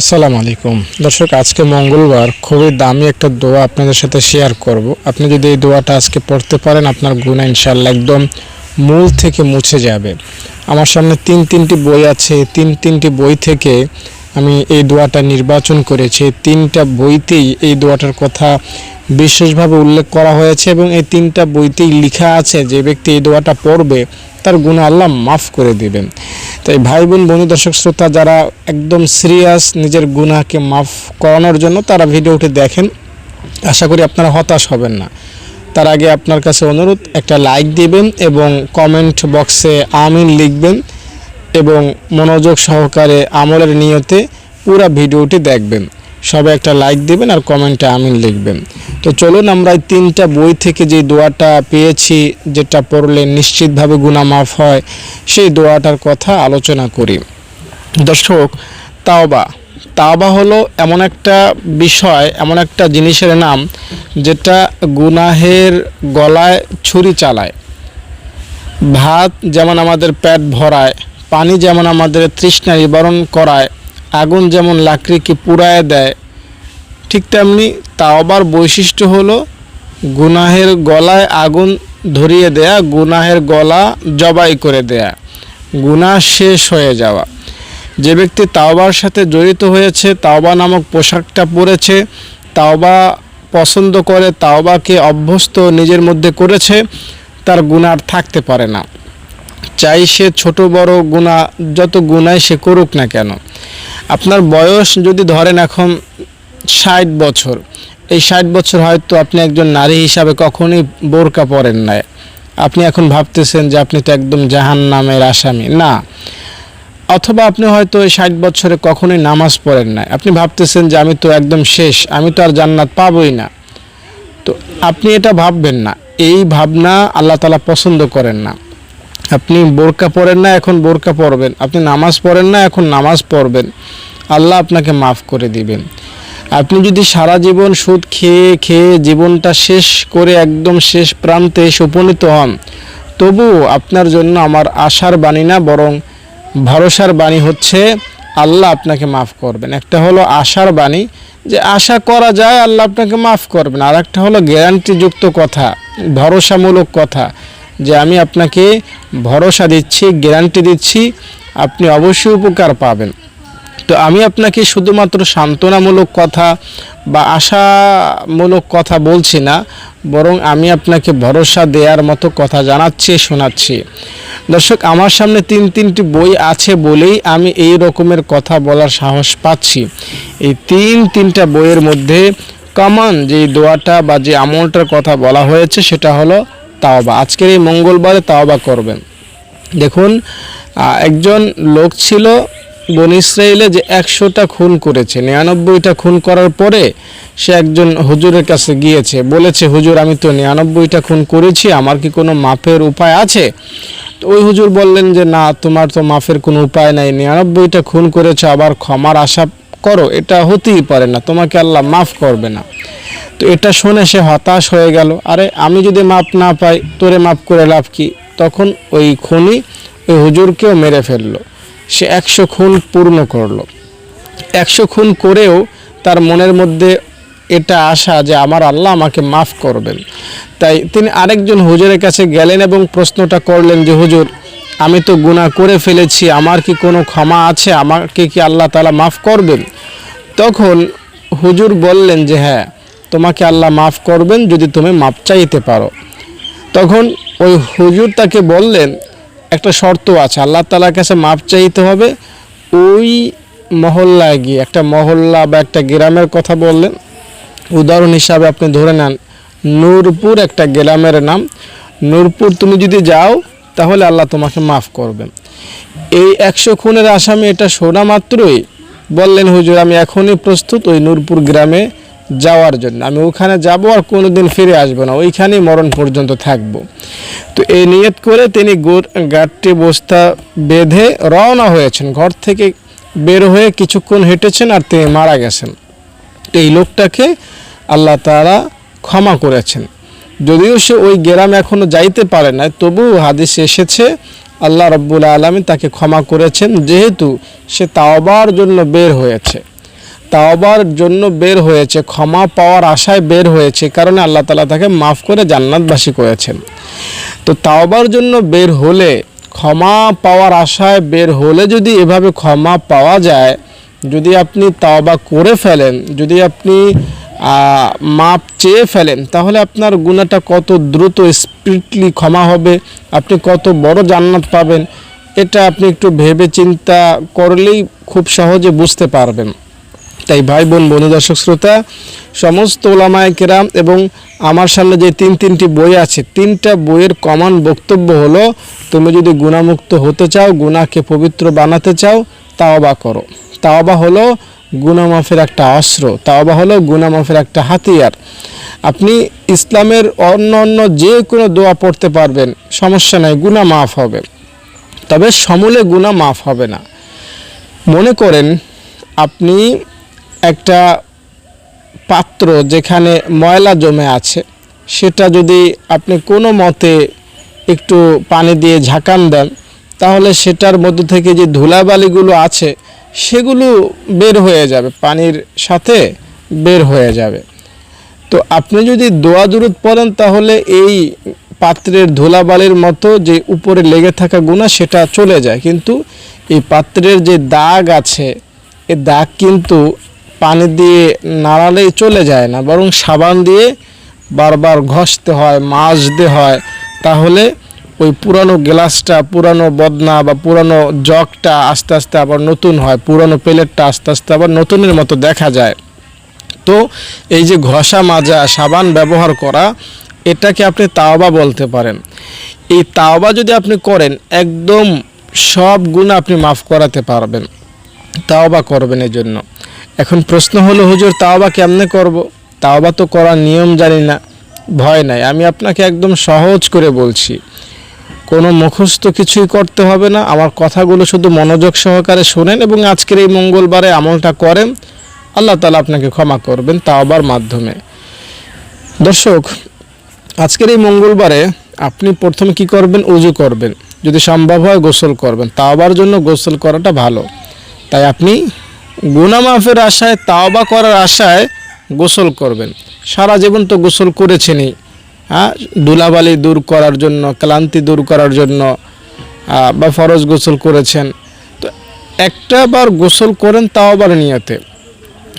আসসালামু আলাইকুম। দর্শক, আজকে মঙ্গলবার খুবই দামি একটা দোয়া আপনাদের সাথে শেয়ার করব। আপনি যদি এই দোয়াটা আজকে পড়তে পারেন, আপনার গুণা ইনশাল্লাহ একদম মূল থেকে মুছে যাবে। আমার সামনে তিন তিনটি বই আছে। তিন তিনটি বই থেকে আমি এই দোয়াটা নির্বাচন করেছি। তিনটা বইতেই এই দোয়াটার কথা বিশেষভাবে উল্লেখ করা হয়েছে এবং এই তিনটা বইতেই লেখা আছে যে ব্যক্তি এই দোয়াটা পড়বে, তার গুণ আল্লাহ মাফ করে দিবেন। তাই ভাই বোন বন্ধু, দর্শক, শ্রোতা, যারা একদম সিরিয়াস নিজের গুনাহকে মাফ করানোর জন্য তারা ভিডিওটি দেখেন। আশা করি আপনারা হতাশ হবেন না। তার আগে আপনার কাছে অনুরোধ, একটা লাইক দিবেন এবং কমেন্ট বক্সে আমিন লিখবেন। এবং মনোযোগ সহকারে আমলের নিয়তে পুরো ভিডিওটি দেখবেন। সবাই একটা লাইক দিবেন আর কমেন্টে আমিন লিখবেন। তো চলুন আমরা এই তিনটা বই থেকে যে দোয়াটা পেয়েছি, যেটা পড়লে নিশ্চিতভাবে গুনাহ মাফ হয়, সেই দোয়াটার কথা আলোচনা করি। দর্শক, তাওবা। তাওবা হলো এমন একটা বিষয়, এমন একটা জিনিসের নাম যেটা গুনাহের গলায় ছুরি চালায়। ভাত যেমন আমাদের পেট ভরায় পানি যেমন আমাদের তৃষ্ণা নিবারণ করায়, আগুন যেমন লাকড়িকে পুড়ায় দেয়, ঠিক তেমনি তাওবার বৈশিষ্ট্য হলো গুনাহের গলায় আগুন ধরিয়ে দেয়া, গুনাহের গলা জবাই করে দেয়া, গুনাহ শেষ হয়ে যাওয়া। যে ব্যক্তি তাওবার সাথে জড়িত হয়েছে, তাওবা নামক পোশাকটা পরেছে, তাওবা পছন্দ করে, তাওবাকে অভ্যস্ত নিজের মধ্যে করেছে, তার গুনার থাকতে পারে না। চাই সে ছোট বড় গুণা, যত গুণায় সে করুক না কেন। আপনার বয়স যদি ধরেন এখন ষাট বছর, এই ষাট বছর হয়তো আপনি একজন নারী হিসাবে কখনোই বোরকা পরেন নাই। আপনি এখন ভাবতেছেন যে আপনি তো একদম জাহান নামের আসামি। না, অথবা আপনি হয়তো এই ষাট বছরে কখনোই নামাজ পড়েন নাই। আপনি ভাবতেছেন যে আমি তো একদম শেষ, আমি তো আর জান্নাত পাবই না। তো আপনি এটা ভাববেন না। এই ভাবনা আল্লাহ তালা পছন্দ করেন না। আপনি বোরকা পড়েন না, এখন বোরকা পড়বেন আপনি নামাজ পড়েন না, এখন নামাজ পড়বেন। আল্লাহ আপনাকে মাফ করে দিবেন। আপনি যদি সারা জীবন সুদ খেয়ে খেয়ে জীবনটা শেষ করে একদম শেষ প্রান্তে এসে উপনীত হন, তবুও আপনার জন্য আমার আশার বাণী না, বরং ভরসার বাণী হচ্ছে আল্লাহ আপনাকে মাফ করবেন। একটা হলো আশার বাণী, যে আশা করা যায়, আল্লাহ আপনাকে মাফ করবেন। আর একটা হলো গ্যারান্টিযুক্ত কথা, ভরসামূলক কথা। যে আমি আপনাকে ভরসা দিচ্ছি, গ্যারান্টি দিচ্ছি, আপনি অবশ্যই উপকার পাবেন। তো আমি আপনাকে শুধুমাত্র সান্ত্বনামূলক কথা বা আশামূলক কথা বলছি না, বরং আমি আপনাকে ভরসা দেওয়ার মতো কথা জানাচ্ছি, শোনাচ্ছি। দর্শক, আমার সামনে তিন তিনটি বই আছে বলেই আমি এই রকমের কথা বলার সাহস পাচ্ছি। এই তিন তিনটা বইয়ের মধ্যে কমন যে দোয়াটা বা যে আমলটার কথা বলা হয়েছে, সেটা হলো তাওবা। আজকের এই মঙ্গলবারে তাওবা করবেন। দেখুন একজন লোক ছিল বন ইসরায়েলে যে একশোটা খুন করেছে, নিরানব্বইটা খুন করার পরে সে একজন হুজুরের কাছে গিয়েছে, বলেছে, হুজুর, আমি তো নিরানব্বইটা খুন করেছি, আমার কি কোনো মাপের উপায় আছে? তো ওই হুজুর বললেন যে, না, তোমার তো মাফের কোনো উপায় নাই, নিরানব্বইটা খুন করেছ, আবার ক্ষমার আশা করো, এটা হতেই পারে না, তোমাকে আল্লাহ মাফ করবে না। তো এটা শুনে সে হতাশ হয়ে গেল। আরে, আমি যদি মাপ না পাই, তোরে মাপ করে লাভ কি? তখন ওই খুনি ওই হুজুরকেও মেরে ফেলল। সে একশো খুন পূর্ণ করল। একশো খুন করেও তার মনের মধ্যে এটা আশা যে আমার আল্লাহ আমাকে মাফ করবেন। তাই তিনি আরেকজন হুজুরের কাছে গেলেন এবং প্রশ্নটা করলেন যে, হুজুর, আমি তো গুনাহ করে ফেলেছি, আমার কি কোনো ক্ষমা আছে? আমাকে কি আল্লাহ তালা মাফ করবেন? তখন হুজুর বললেন যে হ্যাঁ তোমাকে আল্লাহ মাফ করবেন যদি তুমি মাপ চাইতে পারো। তখন ওই হুজুর তাকে বললেন, একটা শর্ত আছে, আল্লাহ তালার কাছে মাপ চাইতে হবে। ওই মহল্লায় গিয়ে, একটা মহল্লা বা একটা গ্রামের কথা বললেন। উদাহরণ হিসাবে আপনি ধরে নেন, নূরপুর একটা গ্রামের নাম। নূরপুর তুমি যদি যাও, তাহলে আল্লাহ তোমাকে মাফ করবেন। এই একশো খুনের আসামি এটা শোনা মাত্রই বললেন, হুজুর, আমি এখনই প্রস্তুত ওই নূরপুর গ্রামে যাওয়ার জন্য। আমি ওখানে যাব আর কোনোদিন ফিরে আসব না। ওইখানেই মরণ পর্যন্ত থাকব। তো এই নিয়ত করে তিনি গাঠটি বস্তা বেঁধে রওনা হয়েছেন। ঘর থেকে বের হয়ে কিছুক্ষণ হেঁটেছেন আর তিনি মারা গেছেন। এই লোকটাকে আল্লাহ তারা ক্ষমা করেছেন। যদিও সে ওই গ্রামে এখনও যাইতে পারে না তবুও হাদিস এসেছে, আল্লাহ রব্বুল আলমী তাকে ক্ষমা করেছেন। যেহেতু সে তাওবার জন্য বের হয়েছে। তাওবার জন্য বের হয়েছে, ক্ষমা পাওয়ার আশায় বের হয়েছে কারণে আল্লাহ তালা তাকে মাফ করে জান্নাতবাসী করেছেন। তো তাওবার জন্য বের হলে, ক্ষমা পাওয়ার আশায় বের হলে যদি এভাবে ক্ষমা পাওয়া যায়, যদি আপনি তাওবা করে ফেলেন, যদি আপনি মাপ চেয়ে ফেলেন, তাহলে আপনার গুণাটা কত দ্রুত, স্পিডলি ক্ষমা হবে, আপনি কত বড় জান্নাত পাবেন, এটা আপনি একটু ভেবে চিন্তা করলেই খুব সহজে বুঝতে পারবেন। তাই ভাই বোন, বন্ধু দর্শক, শ্রোতা, সমস্ত ওলামায় কেরাম এবং আমার সামনে যে তিন, তিনটি বই আছে, তিনটা বইয়ের কমন বক্তব্য হলো, তুমি যদি গুণামুক্ত হতে চাও, গুণাকে পবিত্র বানাতে চাও, তাওবা করো। তাওবা হলো গুণামাফের একটা অস্ত্র, তাওবা হলো গুণামাফের একটা হাতিয়ার। আপনি ইসলামের অন্য অন্য যে কোনো দোয়া পড়তে পারবেন, সমস্যা নাই, গুণা মাফ হবে। তবে সমূলে গুণা মাফ হবে না। মনে করেন, আপনি একটা পাত্র যেখানে ময়লা জমে আছে, সেটা যদি আপনি কোনো মতে একটু পানি দিয়ে ঝাঁকান দেন, তাহলে সেটার মধ্যে থেকে যে ধুলাবালিগুলো আছে, সেগুলো বের হয়ে যাবে, পানির সাথে বের হয়ে যাবে। তো আপনি যদি দোয়া দুরুদ পড়েন, তাহলে এই পাত্রের ধুলাবালির মতো যে উপরে লেগে থাকা গুণা সেটা চলে যায়। কিন্তু এই পাত্রের যে দাগ আছে, এ দাগ কিন্তু পানি দিয়ে নাড়ালেই চলে যায় না, বরং সাবান দিয়ে বারবার ঘষতে হয়, মাজতে হয়। তাহলে ওই পুরানো গ্লাসটা, পুরানো বদনা বা পুরানো জগটা আস্তে আস্তে আবার নতুন হয়, পুরানো প্লেটটা আস্তে আস্তে আবার নতুনের মতো দেখা যায়। তো এই যে ঘষা মাজা, সাবান ব্যবহার করা, এটাকে আপনি তাওবা বলতে পারেন। এই তাওবা যদি আপনি করেন, একদম সব গুণ আপনি মাফ করাতে পারবেন। তাওবা করবেন এই জন্য এখন প্রশ্ন হলো, হুজুর, তাওবা কেমনে করব? তাওবা তো করার নিয়ম জানি না, ভয় নাই। আমি আপনাকে একদম সহজ করে বলছি, কোনো মুখস্থ কিছুই করতে হবে না। আমার কথাগুলো শুধু মনোযোগ সহকারে শোনেন এবং আজকের এই মঙ্গলবারে আমলটা করেন। আল্লাহ তালা আপনাকে ক্ষমা করবেন তাওবার মাধ্যমে। দর্শক, আজকের এই মঙ্গলবারে আপনি প্রথমে কি করবেন? উজু করবেন। যদি সম্ভব হয় গোসল করবেন। তাওবার জন্য গোসল করাটা ভালো। তাই আপনি গুনামাফের আশায়, তাওবা করার আশায় গোসল করবেন। সারা জীবন তো গোসল করেছেনই। হ্যাঁ ধুলাবালি দূর করার জন্য, ক্লান্তি দূর করার জন্য বা ফরজ গোসল করেছেন। তো একটা বার গোসল করেন তাও আবার নিয়তে।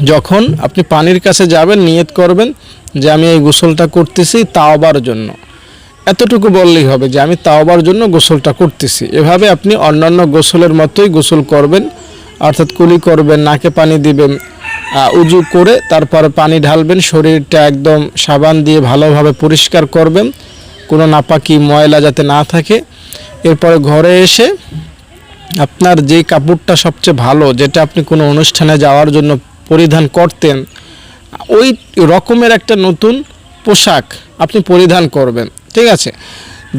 যখন আপনি পানির কাছে যাবেন, নিয়ত করবেন যে আমি এই গোসলটা করতেছি তাওবার জন্য। এতটুকু বললেই হবে যে আমি তাওবার জন্য গোসলটা করতেছি। এভাবে আপনি অন্যান্য গোসলের মতোই গোসল করবেন। অর্থাৎ কুলি করবেন, নাকে পানি দিবেন উজু করে তারপরে পানি ঢালবেন, শরীরটা একদম সাবান দিয়ে ভালোভাবে পরিষ্কার করবেন, কোনো নাপাকি ময়লা যাতে না থাকে। এরপরে ঘরে এসে আপনার যে কাপড়টা সবচেয়ে ভালো, যেটা আপনি কোনো অনুষ্ঠানে যাওয়ার জন্য পরিধান করতেন, ওই রকমের একটা নতুন পোশাক আপনি পরিধান করবেন, ঠিক আছে?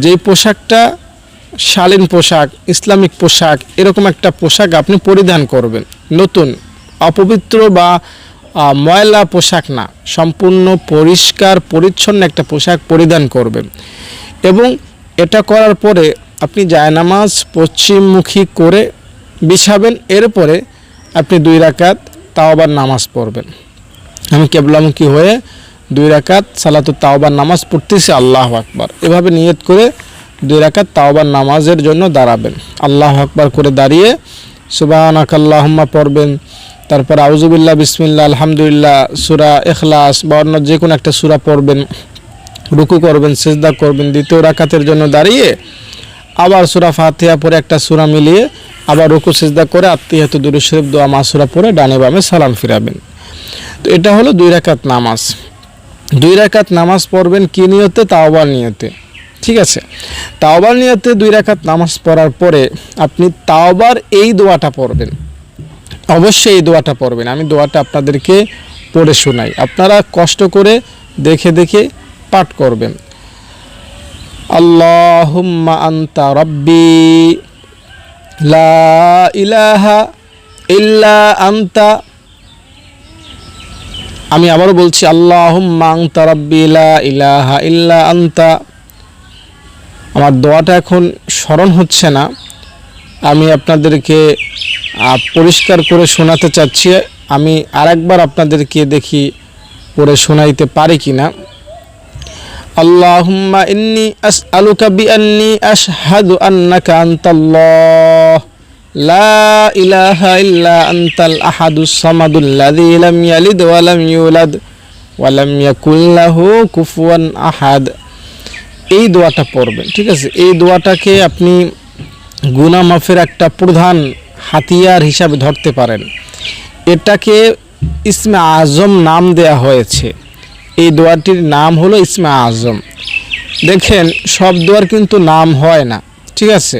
যেই পোশাকটা শালীন পোশাক, ইসলামিক পোশাক, এরকম একটা পোশাক আপনি পরিধান করবেন। নতুন, অপবিত্র বা ময়লা পোশাক না, সম্পূর্ণ পরিষ্কার, পরিচ্ছন্ন একটা পোশাক পরিধান করবেন। এবং এটা করার পরে আপনি জায়নামাজ পশ্চিমমুখী করে বিছাবেন, এরপরে আপনি দুই রাকাত তাওবার নামাজ পড়বেন। আমি কেবলামুখী হয়ে দুই রাকাত সালাতু তাওবার নামাজ পড়তেছি, আল্লাহ আকবার। এভাবে নিয়ত করে দুই রাকাত তাওবার নামাজের জন্য দাঁড়াবেন। আল্লাহ আকবার করে দাঁড়িয়ে সুবাহানাক আল্লাহম্মা পড়বেন। তারপর আউজুবিল্লাহ বিসমিল্লা আলহামদুলিল্লাহ, সুরা এখলাস বা অন্য যে কোনো একটা সুরা পড়বেন, রুকু করবেন, সেজদা করবেন, দ্বিতীয় রাকাতের জন্য দাঁড়িয়ে আবার সুরা ফাতিহা পরে একটা সুরা মিলিয়ে আবার রুকু, সেজদা করে আত্মীয়ত দুরু শরীফ, দোয়া, মাসুরা পরে ডানে বামে সালাম ফিরাবেন। তো এটা হলো দুই রাকাত নামাজ। দুই রাকাত নামাজ পড়বেন কি নিয়তে? তাওবার নিয়তে। ঠিক আছে। তাওবার নিয়তে দুই রাকাত নামাজ পড়ার পরে আপনি তাওবার এই দোয়াটা পড়বেন। অবশ্যই এই দোয়াটা পড়বেন। আমি দোয়াটা আপনাদেরকে পড়ে শোনাই। আপনারা কষ্ট করে দেখে দেখে পাঠ করবেন। আল্লাহুম্মা আন্তা রব্বি লা ইলাহা ইল্লা আন্তা। আমি আবারও বলছি, আল্লাহুম্মা আন্তা রব্বি লা ইলাহা ইল্লা আন্তা। আমার দোয়াটা এখন স্মরণ হচ্ছে না। আমি আপনাদেরকে পরিষ্কার করে শোনাতে চাচ্ছি। আমি আরেকবার আপনাদেরকে দেখি, পড়ে শোনাইতে পারি কিনা। আল্লাহুম্মা ইন্নি আসআলুকা বিআন্নি আশহাদু আন্নাকা আনতাল্লাহ। লা ইলাহা ইল্লা আনতাল আহাদুস সামাদুল্লাযী লাম ইয়ালিদ ওয়া লাম ইউলাদ ওয়া লাম ইয়াকুল লাহু কুফুয়ান আহাদ। এই দোয়াটা পড়বেন, ঠিক আছে? এই দোয়াটাকে আপনি গুনাহ মাফের একটা প্রধান হাতিয়ার হিসাবে ধরতে পারেন। এটাকে ইসমে আজম নাম দেয়া হয়েছে। এই দোয়াটির নাম হলো ইসমে আজম। দেখেন, সব দোয়ার কিন্তু নাম হয় না, ঠিক আছে?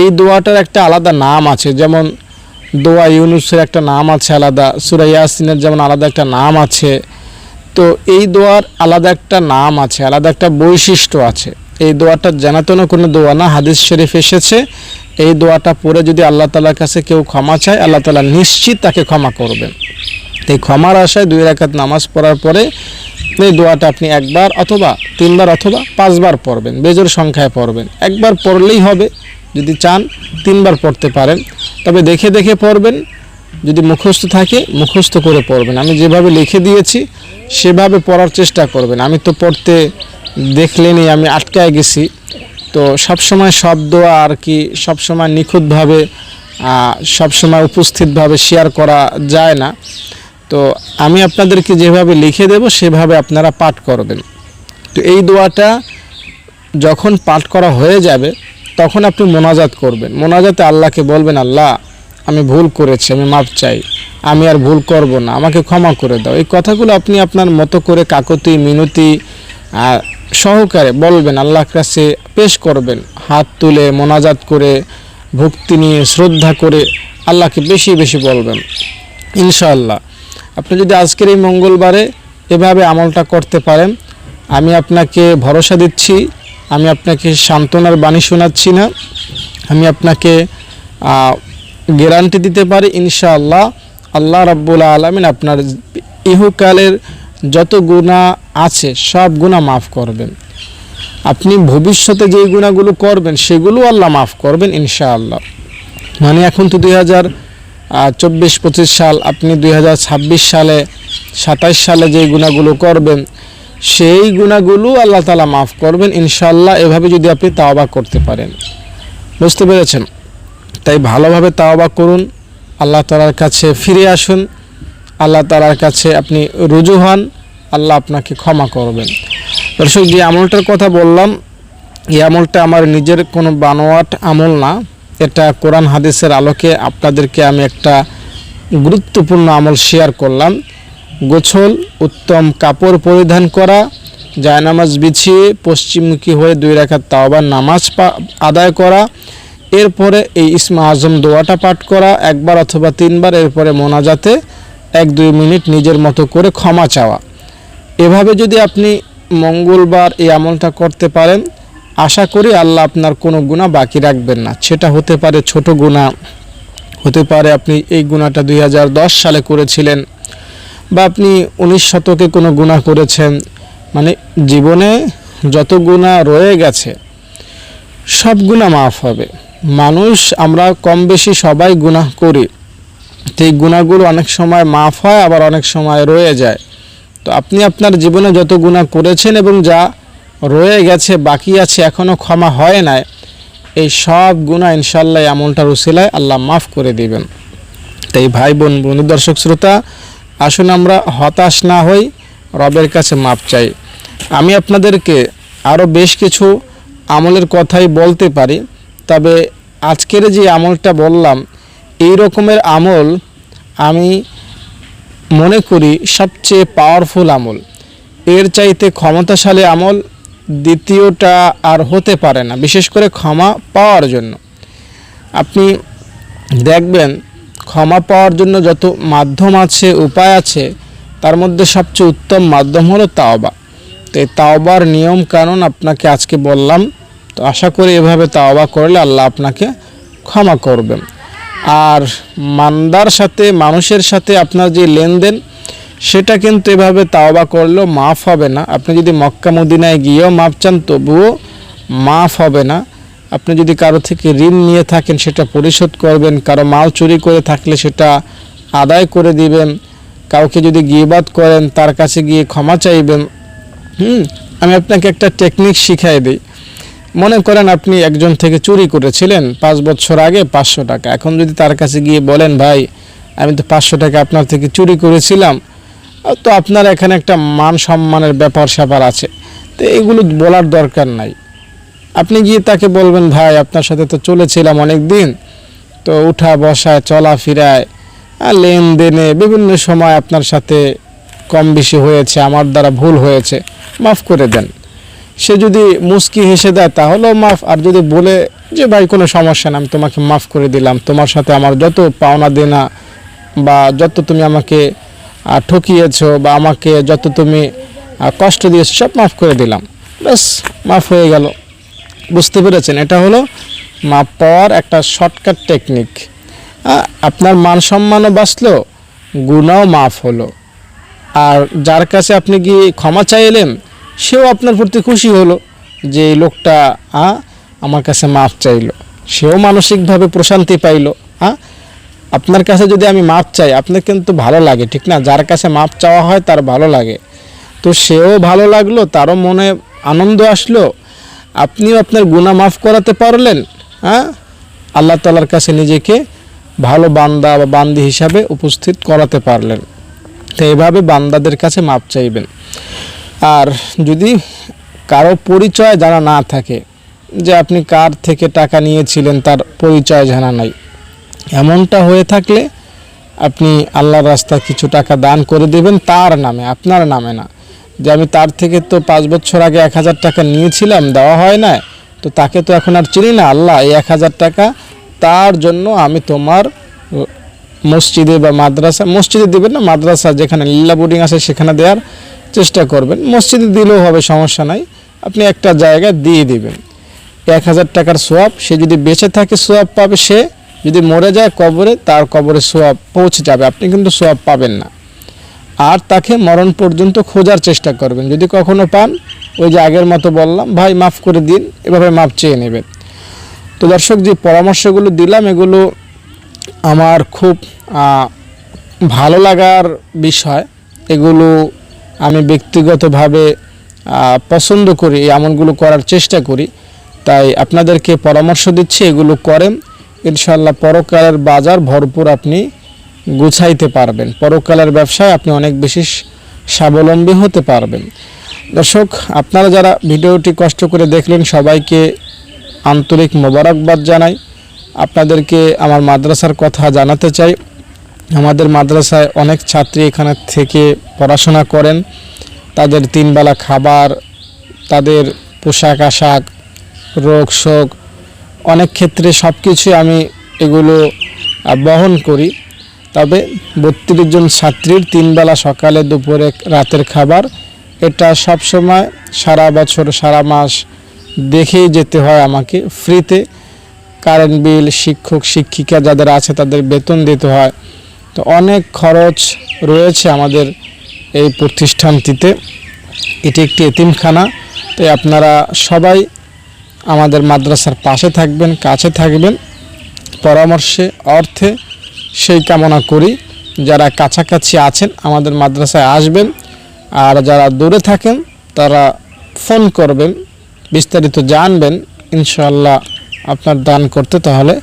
এই দোয়াটার একটা আলাদা নাম আছে, যেমন দোয়া ইউনুসের একটা নাম আছে আলাদা, সুরা ইয়াসিনের যেমন আলাদা একটা নাম আছে তো এই দোয়ার আলাদা একটা নাম আছে, আলাদা একটা বৈশিষ্ট্য আছে। এই দোয়াটা জানাতনও কোনো দোয়া না, হাদিস শরীফ এসেছে। এই দোয়াটা পড়ে যদি আল্লাহ তালার কাছে কেউ ক্ষমা চায়, আল্লাহ তালা নিশ্চিত তাকে ক্ষমা করবেন। এই ক্ষমার আশায় দুই রাকাত নামাজ পড়ার পরে এই দোয়াটা আপনি একবার অথবা তিনবার অথবা পাঁচবার পড়বেন, বেজোর সংখ্যায় পড়বেন। একবার পড়লেই হবে, যদি চান তিনবার পড়তে পারেন। তবে দেখে দেখে পড়বেন যদি মুখস্থ থাকে, মুখস্থ করে পড়বেন। আমি যেভাবে লিখে দিয়েছি, সেভাবে পড়ার চেষ্টা করবেন। আমি তো পড়তে দেখলেনই আমি আটকায় গেছি। তো সবসময় শব্দ আর কি সবসময় নিখুঁতভাবে সবসময় উপস্থিতভাবে শেয়ার করা যায় না। তো আমি আপনাদেরকে যেভাবে লিখে দেব, সেভাবে আপনারা পাঠ করবেন। তো এই দোয়াটা যখন পাঠ করা হয়ে যাবে, তখন আপনি মোনাজাত করবেন। মোনাজাতে আল্লাহকে বলবেন, আল্লাহ আমি ভুল করেছি, আমি মাপ চাই। আমি আর ভুল করব না। আমাকে ক্ষমা করে দাও। এই কথাগুলো আপনি আপনার মতো করে কাকতি, মিনতি সহকারে বলবেন, আল্লাহর কাছে পেশ করবেন। হাত তুলে মোনাজাত করে, ভক্তি নিয়ে শ্রদ্ধা করে আল্লাহকে বেশি বেশি বলবেন। ইনশাআল্লাহ। আপনি যদি আজকের এই মঙ্গলবারে এভাবে আমলটা করতে পারেন, আমি আপনাকে ভরসা দিচ্ছি, আমি আপনাকে সান্ত্বনার বাণী শোনাচ্ছি না, আমি আপনাকে গ্যারান্টি দিতে পারি, ইনশাআল্লাহ। আল্লাহ রাব্বুল আলমিন আপনার ইহুকালের যত গুণা আছে, সব গুণা মাফ করবেন। আপনি ভবিষ্যতে যেই গুণাগুলো করবেন, সেগুলো আল্লাহ মাফ করবেন, ইনশাআল্লাহ। মানে এখন তো দুই হাজার চব্বিশ, পঁচিশ সাল, আপনি দুই হাজার ছাব্বিশ সালে, সাতাইশ সালে যেই গুণাগুলো করবেন, সেই গুণাগুলো আল্লাহ তালা মাফ করবেন ইনশাল্লাহ এভাবে যদি আপনি তাওবা করতে পারেন। বুঝতে পেরেছেন? তাই ভালোভাবে তাওবা করুন। আল্লাহ তালার কাছে ফিরে আসুন। আল্লাহ তালার কাছে আপনি রুজু হন। আল্লাহ আপনাকে ক্ষমা করবেন। দর্শক, যে আমলটার কথা বললাম, এই আমলটা আমার নিজের কোনো বানোয়াট আমল না। এটা কোরআন হাদিসের আলোকে আপনাদেরকে আমি একটা গুরুত্বপূর্ণ আমল শেয়ার করলাম। গোছল, উত্তম কাপড় পরিধান করা, জায়নামাজ বিছিয়ে পশ্চিমমুখী হয়ে দুই রাখার তাওবার নামাজ আদায় করা এরপরে এই ইসমা আজম দোয়াটা পাঠ করা, একবার অথবা তিনবার, এরপরে মোনাজাতে এক দুই মিনিট নিজের মতো করে ক্ষমা চাওয়া। এভাবে যদি আপনি মঙ্গলবার এই আমলটা করতে পারেন, আশা করি আল্লাহ আপনার কোনো গুণা বাকি রাখবেন না। সেটা হতে পারে ছোট গুণা হতে পারে আপনি এই গুণাটা দুই হাজার দশ সালে করেছিলেন বা আপনি উনিশ শতকে কোনো গুণা করেছেন। মানে জীবনে যত গুণা রয়ে গেছে, সব গুণা মাফ হবে। মানুষ আমরা কম বেশি সবাই গুনাহ করি। এই গুণাগুলো অনেক সময় মাফ হয়, আবার অনেক সময় রয়ে যায়। তো আপনি আপনার জীবনে যত গুণা করেছেন এবং যা রয়ে গেছে, বাকি আছে এখনও ক্ষমা হয় নাই, এই সব গুণা ইনশাল্লাহ আমলটার উসিলায় আল্লাহ মাফ করে দিবেন। তাই ভাই বোন, বন্ধু দর্শক শ্রোতা, আসুন আমরা হতাশ না হই, রবের কাছে মাপ চাই। আমি আপনাদেরকে আরও বেশ কিছু আমলের কথাই বলতে পারি। তবে আজকের যে আমলটা বললাম, এই রকমের আমল আমি মনে করি সবচেয়ে পাওয়ারফুল আমল। এর চাইতে ক্ষমতাশালী আমল দ্বিতীয়টা আর হতে পারে না, বিশেষ করে ক্ষমা পাওয়ার জন্য। আপনি দেখবেন, ক্ষমা পাওয়ার জন্য যত মাধ্যম আছে, উপায় আছে, তার মধ্যে সবচেয়ে উত্তম মাধ্যম হলো তাওবা। তো এই তাওবার নিয়ম কানুন আপনাকে আজকে বললাম তো আশা করি এভাবে তাওবা করলে আল্লাহ আপনাকে ক্ষমা করবেন আর মান্দার সাথে, মানুষের সাথে আপনার যে লেনদেন, সেটা কিন্তু এভাবে তাওবা করলেও মাফ হবে না। আপনি যদি মক্কা মদিনায় গিয়েও মাফ চান, তবুও মাফ হবে না। আপনি যদি কারও থেকে ঋণ নিয়ে থাকেন, সেটা পরিশোধ করবেন। কারও মাল চুরি করে থাকলে সেটা আদায় করে দিবেন। কাউকে যদি গিবাদ করেন, তার কাছে গিয়ে ক্ষমা চাইবেন। হুম, আমি আপনাকে একটা টেকনিক শিখাই দিই। মনে করেন আপনি একজন থেকে চুরি করেছিলেন, পাঁচ বছর আগে পাঁচশো টাকা। এখন যদি তার কাছে গিয়ে বলেন, ভাই, আমি তো পাঁচশো টাকা আপনার থেকে চুরি করেছিলাম, তো আপনার এখানে একটা মান সম্মানের ব্যাপার স্যাপার আছে। তো এগুলো বলার দরকার নাই। আপনি গিয়ে তাকে বলবেন, ভাই, আপনার সাথে তো চলেছিলাম অনেক দিন তো উঠা বসায় চলাফেরায় লেনদেনে বিভিন্ন সময় আপনার সাথে কম বেশি হয়েছে, আমার দ্বারা ভুল হয়েছে, মাফ করে দেন। সে যদি মুস্কি হেসে দেয়, তাহলেও মাফ। আর যদি বলে যে, ভাই, কোনো সমস্যা না আমি তোমাকে মাফ করে দিলাম। তোমার সাথে আমার যত পাওনা দেনা বা যত তুমি আমাকে ঠকিয়েছ বা আমাকে যত তুমি কষ্ট দিয়েছ, সব মাফ করে দিলাম। ব্যাস, মাফ হয়ে গেল। বুঝতে পেরেছেন? এটা হলো মাপ পাওয়ার একটা শর্টকাট টেকনিক। আপনার মান সম্মানও বাঁচলো, গুণাও মাফ হলো। আর যার কাছে আপনি গিয়ে ক্ষমা চাইলেন সেও আপনার প্রতি খুশি হলো যে এই লোকটা আ, আমার কাছে মাফ চাইলো। সেও মানসিকভাবে প্রশান্তি পাইলো হ্যাঁ আপনার কাছে যদি আমি মাপ চাই আপনার কিন্তু ভালো লাগে ঠিক না? যার কাছে মাপ চাওয়া হয় তার ভালো লাগে। তো সেও ভালো লাগল তারও মনে আনন্দ আসলো। আপনিও আপনার গুণা মাফ করাতে পারলেন হ্যাঁ আল্লাহ তালার কাছে নিজেকে ভালো বান্দা বা বান্দি হিসাবে উপস্থিত করাতে পারলেন। তো এভাবে বান্দাদের কাছে মাপ চাইবেন। আর যদি কারও পরিচয় জানা না থাকে যে আপনি কার থেকে টাকা নিয়েছিলেন, তার পরিচয় জানা নাই, এমনটা হয়ে থাকলে আপনি আল্লাহর রাস্তায় কিছু টাকা দান করে দেবেন তার নামে, আপনার নামে না। যে আমি তার থেকে তো পাঁচ বছর আগে এক হাজার টাকা নিয়েছিলাম, দেওয়া হয় না, তো তাকে তো এখন আর চিনি না, আল্লাহ, এই এক হাজার টাকা তার জন্য আমি তোমার মসজিদে বা মাদ্রাসা, মসজিদে দেবেন না, মাদ্রাসা যেখানে লীলা বোর্ডিং আছে সেখানে দেওয়ার চেষ্টা করবেন। মসজিদে দিলেও হবে, সমস্যা নাই। আপনি একটা জায়গায় দিয়ে দিবেন। এক হাজার টাকার সোয়াব, সে যদি বেঁচে থাকে সোয়াব পাবে সে, যদি মরে যায় কবরে, তার কবরে সোয়াব পৌঁছে যাবে। আপনি কিন্তু সোয়াব পাবেন না। আর তাকে মরণ পর্যন্ত খোঁজার চেষ্টা করবেন। যদি কখনো পান, ওই যে আগের মতো বললাম, ভাই, মাফ করে দিন। এভাবে মাপ চেয়ে নেবেন। তো দর্শক, যে পরামর্শগুলো দিলাম, এগুলো আমার খুব ভালো লাগার বিষয়। এগুলো আমি ব্যক্তিগতভাবে পছন্দ করি, এই আমলগুলো করার চেষ্টা করি। তাই আপনাদেরকে পরামর্শ দিচ্ছি, এগুলো করেন। ইনশাল্লাহ পরকালের বাজার ভরপুর আপনি গুছাইতে পারবেন। পরকালের ব্যবসায় আপনি অনেক বেশি স্বাবলম্বী হতে পারবেন। দর্শক, আপনারা যারা ভিডিওটি কষ্ট করে দেখলেন, সবাইকে আন্তরিক মোবারকবাদ জানাই। আপনাদেরকে আমার মাদ্রাসার কথা জানাতে চাই। আমাদের মাদ্রাসায় অনেক ছাত্রী এখানে থেকে পড়াশোনা করেন। তাদের তিনবেলা খাবার, তাদের পোশাক আশাক, রোগ শোক, অনেক ক্ষেত্রে সব কিছুই আমি এগুলো বহন করি। তবে বত্রিশ জন ছাত্রীর তিনবেলা সকালে, দুপুরে রাতের খাবার, এটা সব সময় সারা বছর, সারা মাস দেখেই যেতে হয় আমাকে ফ্রিতে। কারেন্ট বিল, শিক্ষক, শিক্ষিকা যাদের আছে তাদের বেতন দিতে হয়। তো অনেক খরচ রয়েছে আমাদের এই প্রতিষ্ঠানটিতে। এটি একটি এতিমখানা। তাই আপনারা সবাই আমাদের মাদ্রাসার পাশে থাকবেন, কাছে থাকবেন। পরামর্শে, অর্থে সেই কামনা করি। যারা কাছাকাছি আছেন, আমাদের মাদ্রাসায় আসবেন। আর যারা দূরে থাকেন, তারা ফোন করবেন, বিস্তারিত জানবেন। ইনশাল্লাহ আপনার দান করতে তাহলে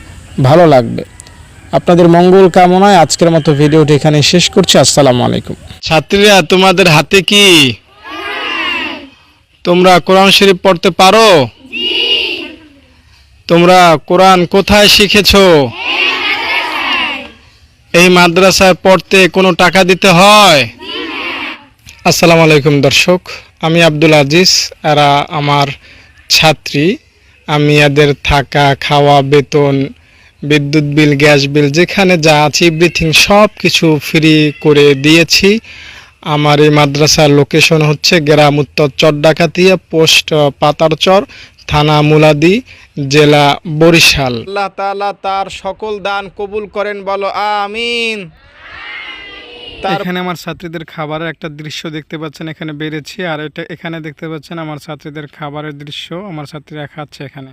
ভালো লাগবে। আপনাদের মঙ্গল কামনায় আজকের মতো ভিডিওটি এখানে শেষ করছি। আসসালামু আলাইকুম। ছাত্রীরা, তোমাদের হাতে কি? তোমরা কোরআন শরীফ পড়তে পারো? তোমরা কোরআন কোথায় শিখেছো? এই মাদ্রাসায় পড়তে কোনো টাকা দিতে হয়? আসসালামু আলাইকুম দর্শক, আমি আব্দুল আজিজ, এরা আমার ছাত্রী। আমি এদের থাকা, খাওয়া, বেতন, বিদ্যুৎ বিল, গ্যাস বিল, যেখানে যা আছে এভরিথিং সব কিছু ফ্রি করে দিয়েছি। আমার এই মাদ্রাসার লোকেশন হচ্ছে গ্রাম উত্তর চরডাকাতিয়া, পোস্ট পাতারচর, থানা মুলাদি, জেলা বরিশাল। আল্লাহ তাআলা তার সকল দান কবুল করেন, বলো আমিন। এখানে আমার ছাত্রীদের খাবারের একটা দৃশ্য দেখতে পাচ্ছেন, এখানে বেড়েছি, আর এটা এখানে দেখতে পাচ্ছেন আমার ছাত্রীদের খাবারের দৃশ্য, আমার ছাত্রীরা খাচ্ছে এখানে।